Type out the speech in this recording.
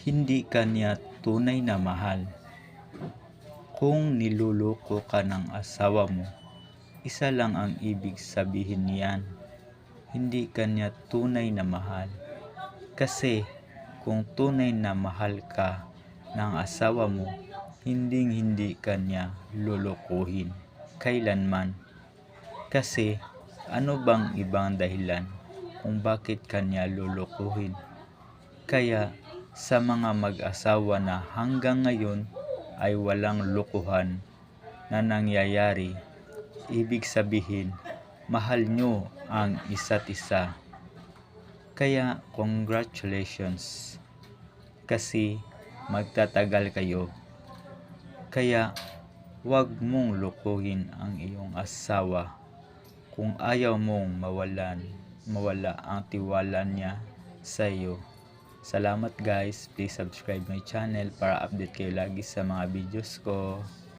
hindi ka niya tunay na mahal. Kung niluloko ka ng asawa mo, isa lang ang ibig sabihin niyan. Hindi ka niya tunay na mahal. Kasi kung tunay na mahal ka ng asawa mo, hindi hindi ka niya lulukuhin kailanman. Kasi ano bang ibang dahilan kung bakit kanya lulukuhin? Kaya sa mga mag-asawa na hanggang ngayon ay walang lukuhan na nangyayari, ibig sabihin mahal nyo ang isa't isa. Kaya congratulations kasi magtatagal kayo. Kaya huwag mong lukuhin ang iyong asawa kung ayaw mong mawalan, mawala ang tiwala niya sa iyo. Salamat guys, please subscribe my channel para update kayo lagi sa mga videos ko.